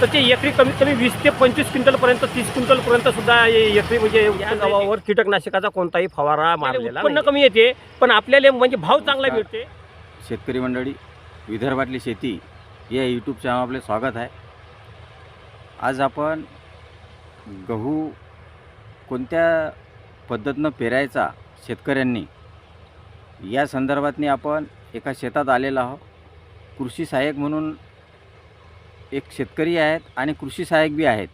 तर ते एकरी कमीत कमी वीस ते पंचवीस क्विंटलपर्यंत तीस क्विंटलपर्यंत सुद्धा एकरी म्हणजे या गावावर कीटकनाशकाचा कोणताही फवारा मारलेला उत्पन्न कमी येते पण आपल्याला म्हणजे भाव चांगला मिळते. शेतकरी मंडळी विदर्भातली शेती या यूट्यूब चॅनल आपले स्वागत आहे. आज आपण गहू कोणत्या पद्धतीनं पेरायचा शेतकऱ्यांनी या संदर्भातनी आपण एका शेतात आलेलो आहोत. कृषी सहाय्यक म्हणून एक शेतकरी आहेत आणि कृषी सहाय्यक बी आहेत.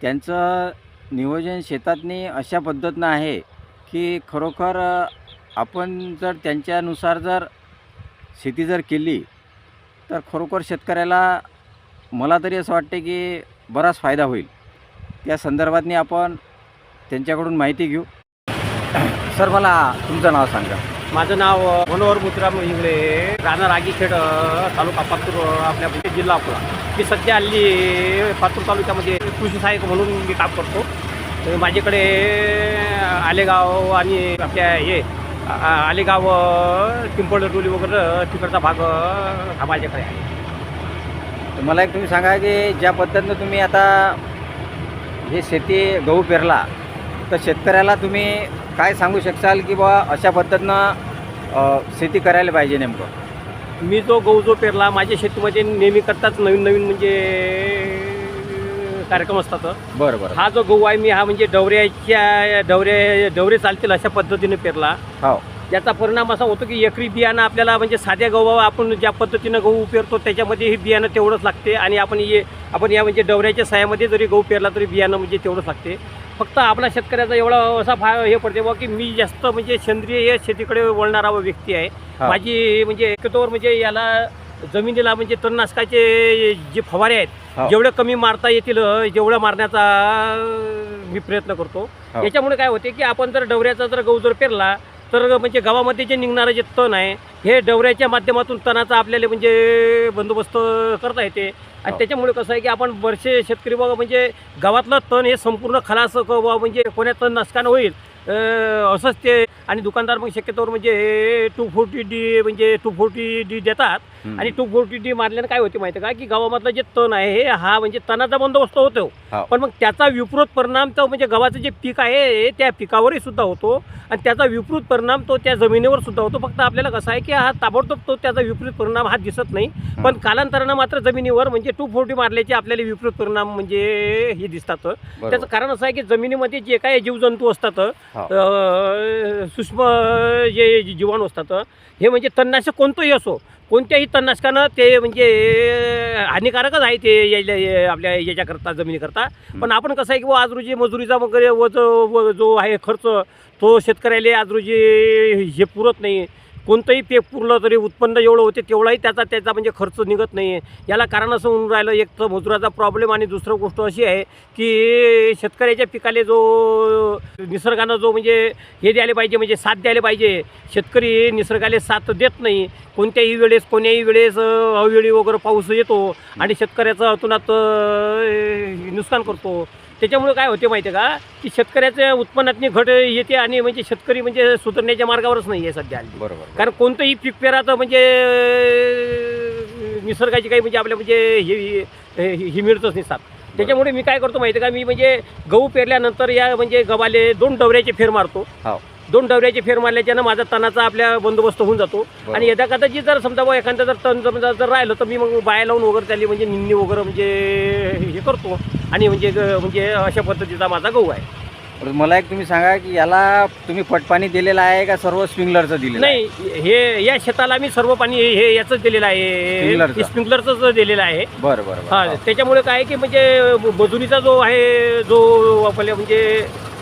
त्यांचं नियोजन शेतातनी अशा पद्धतीनं आहे की खरोखर आपण जर त्यांच्यानुसार जर शेती जर केली तर खरोखर शेतकऱ्याला मला तरी असं वाटते की बराच फायदा होईल. त्या संदर्भातनी आपण त्यांच्याकडून माहिती घेऊ. सर मला तुमचं नाव सांगा. माझं नाव मनोहर मुत्राम इंगळे राणा रागीखेड तालुका पातूर आपल्या जिल्हा अकोला. मी सध्या हल्ली पातूर तालुक्यामध्ये कृषी सहाय्यक म्हणून मी काम करतो. तर माझ्याकडे आलेगाव आणि आपल्या हे आलेगाव अ, पिंपळडोली वगैरे तिकडचा भाग हा माझ्याकडे आहे. तर मला एक तुम्ही सांगा की ज्या पद्धतीनं तुम्ही आता हे शेती गहू पेरला तर शेतकऱ्याला तुम्ही काय सांगू शकाल की बा अशा पद्धतीनं शेती करायला पाहिजे नेमकं? मी जो गहू जो पेरला माझ्या शेतीमध्ये नेहमी करताच नवीन नवीन म्हणजे कार्यक्रम असतात. बरं बरं. हा जो गहू आहे मी हा म्हणजे डवऱ्याच्या डवरे डवरे चालतील अशा पद्धतीने पेरला. हो. त्याचा परिणाम असा होतो की एकरी बियाणं आपल्याला म्हणजे साध्या गहू आपण ज्या पद्धतीनं गहू पेरतो त्याच्यामध्ये हे बियाणं तेवढंच लागते आणि आपण ये आपण या म्हणजे डवऱ्याच्या साह्यामध्ये जरी गहू पेरला तरी बियाणं म्हणजे तेवढंच लागते. फक्त आपला शेतकऱ्याचा एवढा असा फा हे पडते बा की मी जास्त म्हणजे सेंद्रिय या शेतीकडे वळणारा व्यक्ती आहे हा. माझी म्हणजे एकतोवर म्हणजे याला जमिनीला म्हणजे तणनाशकाचे जे फवारे आहेत. जेवढे कमी मारता येतील जेवढं मारण्याचा मी प्रयत्न करतो हो. याच्यामुळे काय होते की आपण जर डवऱ्याचा जर गहू जर पेरला तर म्हणजे गावामध्ये जे निघणारं जे तण आहे हे डवऱ्याच्या माध्यमातून तणाचा आपल्याला म्हणजे बंदोबस्त करता येते आणि हो. त्याच्यामुळे कसं आहे की आपण बरेचसे शेतकरी बाबा म्हणजे गावातलं तण हे संपूर्ण खलास म्हणजे कोण्या तण नसकानं होईल असंच ते आणि दुकानदार मग शक्यतोवर म्हणजे टू फोर्टी डी म्हणजे टू फोर्टी डी देतात. आणि टू फोर्टी डी मारल्यानं काय होते माहिती का? की गावामधलं जे तण आहे हे हा म्हणजे तणाचा बंदोबस्त होतो. पण मग त्याचा विपरीत परिणाम तो म्हणजे गव्हाचं जे पीक आहे त्या पिकावरही सुद्धा होतो. आणि त्याचा विपरीत परिणाम तो त्या जमिनीवर सुद्धा होतो. फक्त आपल्याला कसं आहे की हा ताबडतोब तो त्याचा विपरीत परिणाम हा दिसत नाही. पण कालांतरानं मात्र जमिनीवर म्हणजे टू फोर्टी मारल्याचे आपल्याला विपरीत परिणाम म्हणजे हे दिसतात. त्याचं. कारण असं आहे की जमिनीमध्ये जे काही जीवजंतू असतात सूक्ष्म जे जीवाणू असतात हे म्हणजे तणनाशक कोणतंही असो कोणत्याही तणनाशकानं ते म्हणजे हानिकारकच आहे ते यायला- हे आपल्या याच्याकरता जमिनीकरता. पण आपण कसं आहे की आज रोजी मजुरीचा वगैरे व जो व जो आहे खर्च तो शेतकऱ्याला आज रोजी हे पुरत नाही. कोणतंही पीक पुरलं तरी उत्पन्न एवढं होते तेवढाही त्याचा त्याचा म्हणजे खर्च निघत नाही आहे याला कारण असं होऊन राहिलं एक तर मजुराचा प्रॉब्लेम आणि दुसरं गोष्ट अशी आहे की शेतकऱ्याच्या पिकाले जो निसर्गानं जो म्हणजे हे द्यायला पाहिजे म्हणजे साथ द्यायला पाहिजे. शेतकरी निसर्गाला साथ देत नाही. कोणत्याही वेळेस कोण्याही वेळेस अवेळी वगैरे पाऊस येतो आणि शेतकऱ्याचं अतुनात नुकसान करतो. त्याच्यामुळे काय होते माहिती आहे का? की शेतकऱ्याच्या उत्पन्नातनी घट येते आणि म्हणजे शेतकरी म्हणजे सुधारण्याच्या मार्गावरच नाही आहे सध्या. बरोबर कारण कोणतंही पीक पेराचं म्हणजे निसर्गाची काही म्हणजे आपल्या म्हणजे हे हे- मिळतच नाही साथ त्याच्यामुळे मी काय करतो माहिती आहे का? मी म्हणजे गहू पेरल्यानंतर या म्हणजे गव्हाले दोन डवऱ्याचे फेर मारतो. हो. दोन डवऱ्याचे फेर मारल्याच्यानं माझा तणाचा आपल्या बंदोबस्त होऊन जातो. आणि यदा कदाचित जर समजा बुवा एखादं जर तण समजा जर राहिलं तर मी मग बाया लावून वगैरे त्याला म्हणजे निंदी वगैरे म्हणजे हे करतो आणि म्हणजे म्हणजे अशा पद्धतीचा माझा गहू आहे मला एक तुम्ही सांगा की याला तुम्ही पटपाणी दिलेलं आहे का सर्व स्प्रिंगलरचं दिलेलं आहे? नाही हे या शेताला मी सर्व पाणी हे याचंच दिलेलं आहे स्प्रिंकलरचं? स्प्रिंकलरच दिलेलं आहे बरं बरं हा बरं त्याच्यामुळे काय आहे की म्हणजे मजुरीचा जो आहे जो आपल्या म्हणजे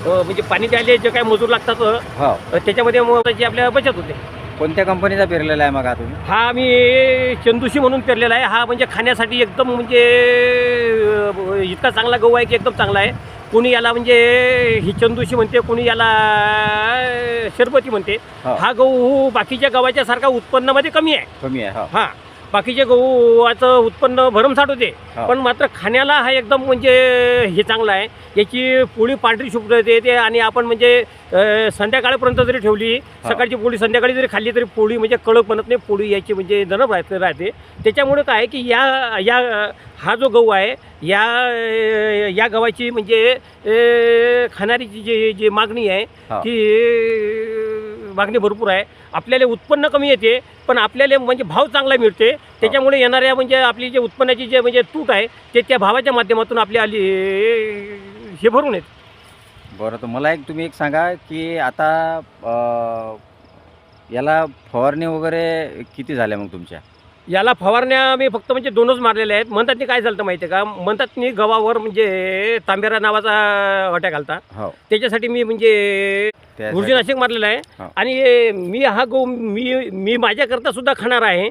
म्हणजे पाणी द्यायला जे काय मजूर लागतात हो. त्याच्यामध्ये त्याची आपल्या बचत होते. कोणत्या कंपनीचा पेरलेला आहे मग हा तुम्ही? हा मी चंदुशी म्हणून पेरलेला आहे. हा म्हणजे खाण्यासाठी एकदम म्हणजे इतका चांगला गहू आहे की एकदम चांगला आहे. कोणी याला म्हणजे ही चंदुशी म्हणते कोणी याला शरबती म्हणते. हो. हा गहू बाकीच्या गव्हाच्या सारखा उत्पन्नामध्ये कमी आहे. कमी आहे हो. हा. बाकीचे गहूचं उत्पन्न भरमसाठ होते. हा. पण मात्र खाण्याला हा एकदम म्हणजे हे चांगला आहे. याची पोळी पांढरी शुभ्र येते ते आणि आपण म्हणजे अं, संध्याकाळपर्यंत जरी ठेवली सकाळची पोळी संध्याकाळी जरी खाल्ली तरी पोळी म्हणजे कडक बनत नाही. पोळी याची म्हणजे नरम राहते राहते. त्याच्यामुळे काय आहे की या या हा जो गहू आहे या या गव्हाची म्हणजे अं, खाणारीची जी जी मागणी आहे हा. ती मागणी भरपूर आहे. आपल्याला उत्पन्न कमी येते पण आपल्याला म्हणजे भाव चांगला मिळते. त्याच्यामुळे येणाऱ्या म्हणजे आपली जे उत्पन्नाची जे म्हणजे तूट आहे ते त्या भावाच्या माध्यमातून आपली आली हे भरून येते. बरं तर मला एक तुम्ही एक सांगा की आता अं, याला फवारणी वगैरे किती झाल्या मग तुमच्या? याला फवारण्या मी फक्त म्हणजे दोनच मारलेल्या आहेत. म्हणतात नी काय झालं माहिती आहे का? म्हणतात नी गव्हावर म्हणजे तांबेरा नावाचा अटॅक आलता हो. त्याच्यासाठी मी म्हणजे त्यासाठी- बुरशीनाशक मारलेलं हा. आहे. आणि मी हा गहू मी मी माझ्याकरता सुद्धा खाणार आहे.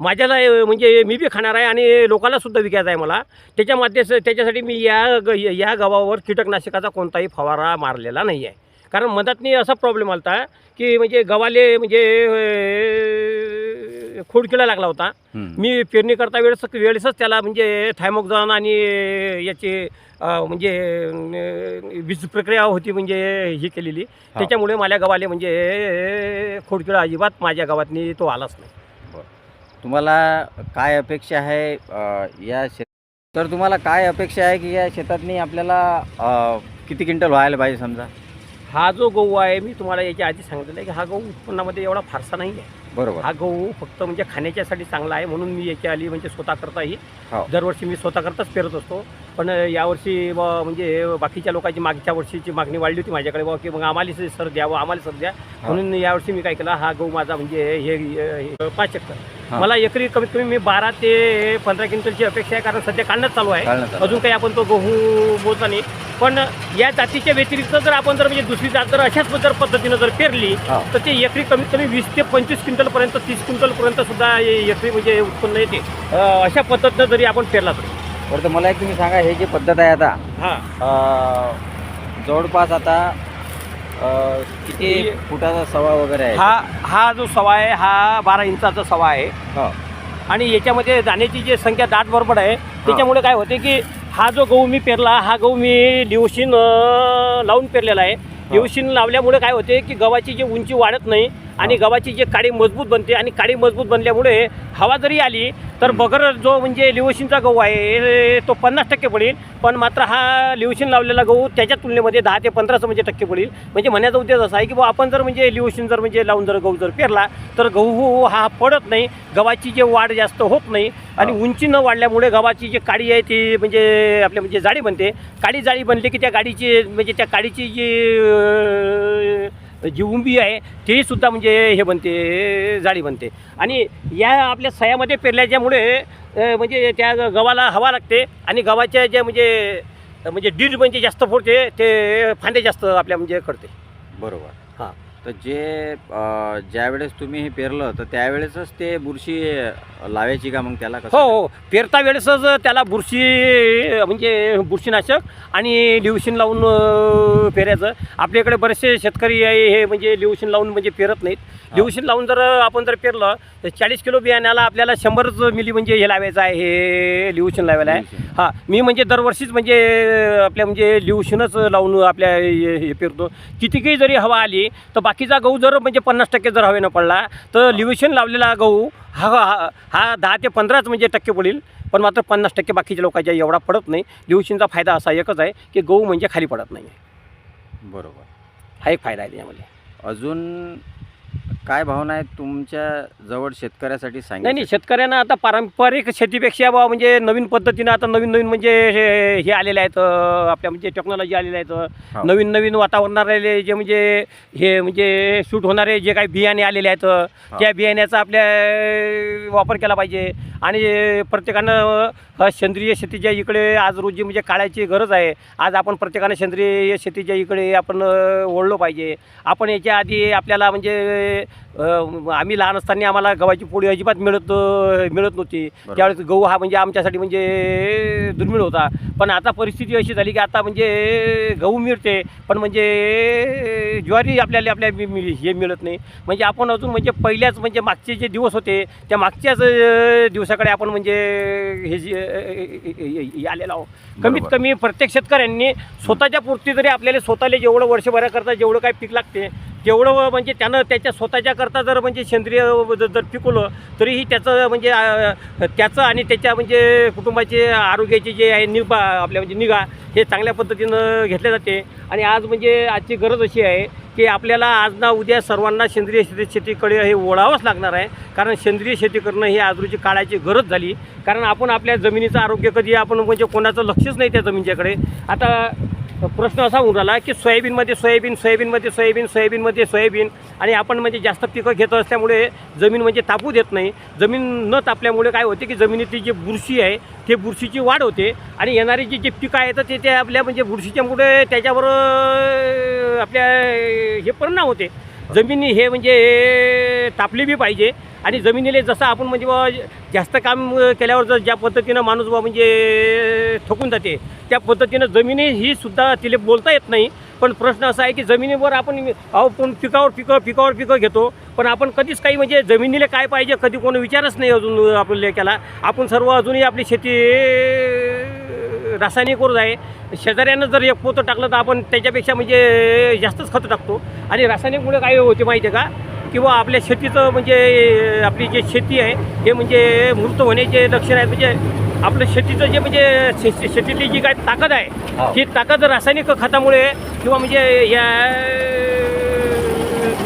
माझ्याला अ, म्हणजे मी बी खाणार आहे आणि लोकांना सुद्धा विकायचा आहे मला. त्याच्या माध्यस त्याच्यासाठी मी या ग या गव्हावर कीटकनाशकाचा कोणताही फवारा मारलेला नाही आहे. कारण मधातनी असा प्रॉब्लेम आला होता की म्हणजे गव्हाले म्हणजे अ, खोडकिडा लागला होता. मी पेरणी करता वेळेस वेळेसच त्याला म्हणजे थायमोक्झॉन आणि याची म्हणजे वीज प्रक्रिया होती म्हणजे ही केलेली. त्याच्यामुळे माझ्या गावाले म्हणजे खोडकिडा अजिबात माझ्या गावातनी तो आलाच नाही. तुम्हाला काय अपेक्षा आहे या शेत तर तुम्हाला काय अपेक्षा आहे की या शेतातनी आपल्याला किती क्विंटल व्हायला पाहिजे समजा? हा जो गहू आहे मी तुम्हाला याच्या आधी सांगितलेलं आहे की हा गहू उत्पन्नामध्ये एवढा फारसा नाही आहे. बरोबर. हा गहू फक्त म्हणजे खाण्याच्यासाठी चांगला आहे म्हणून मी याच्या आली म्हणजे स्वतः करताही. हो. दरवर्षी मी स्वतः करताच पेरत असतो. पण यावर्षी ब म्हणजे बाकीच्या लोकांची मागच्या वर्षीची मागणी वाढली होती माझ्याकडे बा की मग आम्हाला सर द्यावं आम्हाला सर द्या. म्हणून यावर्षी मी काय केलं हा गहू माझा म्हणजे हे हे- पाच. एकर. मला एकरी कमीत कमी मी बारा ते पंधरा क्विंटलची अपेक्षा आहे कारण सध्या काढणंच चालू आहे. चालू. अजून काही आपण तो गहू मोजला नाही. पण या जातीच्या व्यतिरिक्त जर आपण जर म्हणजे दुसरी जात जर अशाच जर पद्धतीनं जर पेरली हा. तर ते एकरी कमीत कमी वीस ते पंचवीस क्विंटलपर्यंत तीस क्विंटलपर्यंत सुद्धा हे एकरी म्हणजे उत्पन्न येते. अं, अशा पद्धतीनं जरी आपण पेरला तर. बरं तर मला एक तुम्ही सांगा हे जे पद्धत आहे आता हां. अं, जवळपास आता अं, किती हे- फुटाचा सवा वगैरे आहे? हा हा जो सवा आहे हा बारा इंचाचा सवा आहे. हो. आणि याच्यामध्ये दाण्याची जी संख्या दाट बरोबर आहे त्याच्यामुळे काय होते की हा जो गहू मी पेरला हा गहू मी लिवशीन अं, लावून पेरलेला आहे. लिवशीन लावल्यामुळे काय होते की गव्हाची जी उंची वाढत नाही आणि गव्हाची जी काडी मजबूत बनते आणि काडी मजबूत बनल्यामुळे हवा जरी आली तर बगर जो म्हणजे लिवशीनचा गहू आहे तो पन्नास टक्के पडेल. पण मात्र हा लिवशीन लावलेला गहू त्याच्या तुलनेमध्ये दहा ते पंधराचं म्हणजे टक्के पडेल. म्हणजे म्हणण्याचा उद्देश असा आहे की बुवा आपण जर म्हणजे लिवशीन जर म्हणजे लावून जर गहू जर पेरला तर गहू हा पडत नाही. गव्हाची जे वाढ जास्त होत नाही आणि. उंची न वाढल्यामुळे गव्हाची जी काडी आहे ती म्हणजे आपल्या म्हणजे जाडी बनते. काडी जाळी बनली की त्या गाडीची म्हणजे त्या काडीची जी जी उंबी आहे ती सुद्धा म्हणजे हे बनते जाळी बनते. आणि या आपल्या सह्यामध्ये पेरल्याच्यामुळे म्हणजे त्या गव्हाला हवा लागते आणि गव्हाच्या ज्या म्हणजे म्हणजे डीज म्हणजे जास्त फोडते ते फांदे जास्त आपल्या म्हणजे करते. बरोबर. तर जे ज्यावेळेस तुम्ही हे पेरलं तर त्यावेळेसच ते बुरशी लावायची का मग त्याला कसं? हो हो. पेरता वेळेसच त्याला बुरशी म्हणजे बुरशीनाशक आणि लिवशीन लावून पेरायचं. आपल्याकडे बरेचसे शेतकरी आहे हे म्हणजे लिवशीन लावून म्हणजे पेरत नाहीत. लिवशीन लावून जर आपण जर पेरलं तर चाळीस किलो बियाण्याला आपल्याला शंभरच मिली म्हणजे हे लावायचं आहे हे लिवशीन लावायला आहे. हां मी म्हणजे दरवर्षीच म्हणजे आपल्या म्हणजे लिवशीनच लावून आपल्या हे पेरतो. कितीही जरी हवा आली तर बाकीचा गहू जर म्हणजे पन्नास टक्के जर हवेनं पडला तर लिवशीन लावलेला गहू हा हा दहा ते पंधराच म्हणजे टक्के पडेल. पण मात्र पन्नास टक्के बाकीच्या लोकांच्या एवढा पडत नाही. लिवशीनचा फायदा असा एकच आहे की गहू म्हणजे खाली पडत नाही. बरोबर. हा एक फायदा आहे त्याच्यामध्ये. अजून काय भावना आहेत तुमच्या जवळ शेतकऱ्यासाठी नाही सांगितलं नाही शेतकऱ्यांना आता पारंपरिक शेतीपेक्षा बा म्हणजे नवीन पद्धतीनं आता नवीन नवीन म्हणजे हे हे आलेले आहेत अं, आपल्या म्हणजे टेक्नॉलॉजी आलेले आहेत हो. नवीन नवीन वातावरणाले जे म्हणजे हे म्हणजे शूट होणारे जे काही बियाणे आलेले आहेत त्या बियाण्याचा आपल्या अं, वापर केला पाहिजे. आणि प्रत्येकानं अं, सेंद्रिय शेतीच्या इकडे आज रोजी म्हणजे काळाची गरज आहे. आज आपण प्रत्येकानं सेंद्रिय शेतीच्या इकडे आपण अं, वळलो पाहिजे. आपण याच्या आधी आपल्याला म्हणजे आम्ही लहान असताना आम्हाला गव्हाची पोळी अजिबात मिळत मिळत नव्हती. त्यावेळेस गहू हा म्हणजे आमच्यासाठी म्हणजे दुर्मिळ होता. पण आता परिस्थिती अशी झाली की आता म्हणजे गहू मिळते. पण म्हणजे ज्वारी आपल्याला आपल्या हे मिळत नाही. म्हणजे आपण अजून म्हणजे पहिल्याच म्हणजे मागचे जे दिवस होते त्या मागच्याच दिवसाकडे आपण म्हणजे हे जे, आलेलो आहोत. कमीत. कमी प्रत्येक शेतकऱ्यांनी स्वतःच्या पुरती जरी आपल्याला स्वतःला जेवढं वर्षभराकरता जेवढं काही पीक लागते तेवढं म्हणजे त्यानं त्याच्या स्वतःच्या करता जर म्हणजे सेंद्रिय जर जर पिकवलं तरीही त्याचं म्हणजे त्याचं आणि त्याच्या म्हणजे कुटुंबाचे आरोग्याची जे आहे निगा आपल्या म्हणजे निगा हे चांगल्या पद्धतीनं घेतले जाते. आणि आज म्हणजे आजची गरज अशी आहे की आपल्याला आज ना उद्या सर्वांना सेंद्रिय शेती शेतीकडे हे ओढावंच लागणार आहे. कारण सेंद्रिय शेती करणं ही आजूची काळाची गरज झाली. कारण आपण आपल्या जमिनीचं आरोग्य कधी आपण म्हणजे कोणाचं लक्षच नाही त्या जमिनीच्याकडे. आता प्रश्न असा होऊन राहिला की सोयाबीनमध्ये सोयाबीन सोयाबीनमध्ये सोयाबीन सोयाबीनमध्ये सोयाबीन आणि आपण म्हणजे जास्त पिकं घेत असल्यामुळे जमीन म्हणजे तापू देत नाही. जमीन न तापल्यामुळे काय होते की जमिनीतली जी बुरशी आहे ते बुरशीची वाढ होते आणि येणारी जी जे पिकं आहेत ते ते आपल्या म्हणजे बुरशीच्यामुळे त्याच्यावर आपल्या हे परिणाम होते. जमिनी हे म्हणजे तापली बी पाहिजे आणि जमिनीला जसं आपण म्हणजे बुवा जास्त काम केल्यावर जर ज्या पद्धतीनं माणूस बुवा म्हणजे थकून जाते त्या पद्धतीनं जमिनी ही सुद्धा तिला बोलता येत नाही. पण प्रश्न असा आहे की जमिनीवर आपण आपण पिकावर पिकं पिकावर पिकं घेतो. पण आपण कधीच काही म्हणजे जमिनीला काय पाहिजे कधी कोणी विचारच नाही अजून आपल्याला केला आपण सर्व अजूनही आपली शेती रासायनिकवरच आहे. शेजाऱ्यानं जर एक पोतं टाकलं तर आपण त्याच्यापेक्षा म्हणजे जास्तच खतं टाकतो. आणि रासायनिकमुळे काय होते माहिती आहे का? किंवा आपल्या शेतीचं म्हणजे आपली जी शेती आहे हे म्हणजे मृत होण्याचे लक्षण आहेत. म्हणजे आपलं शेतीचं जे म्हणजे शे- शेतीतली जी काय ताकद आहे हो. ती ताकद रासायनिक खतामुळे किंवा म्हणजे या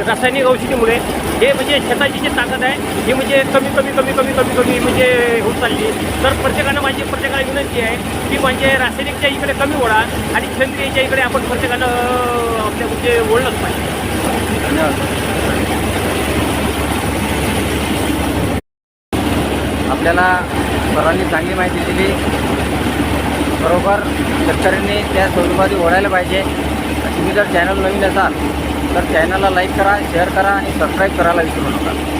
रासायनिक औषधीमुळे हे म्हणजे शेताची जी ताकद आहे ही म्हणजे कमी कमी कमी कमी कमी कमी म्हणजे होत चालली. तर प्रत्येकानं माझी प्रत्येकाला विनंती आहे की म्हणजे रासायनिकच्या इकडे कमी ओढा आणि सेंद्रियच्या इकडे आपण प्रत्येकानं आपल्या म्हणजे ओढलंच पाहिजे. आपल्याला सर्वांनी चांगली माहिती दिली. बरोबर शेतकऱ्यांनी त्या स्वरूपात ओढायला पाहिजे. तुम्ही जर चॅनल नवीन असाल तर चॅनलला लाईक करा शेअर करा आणि सबस्क्राईब करायला विसरू नका.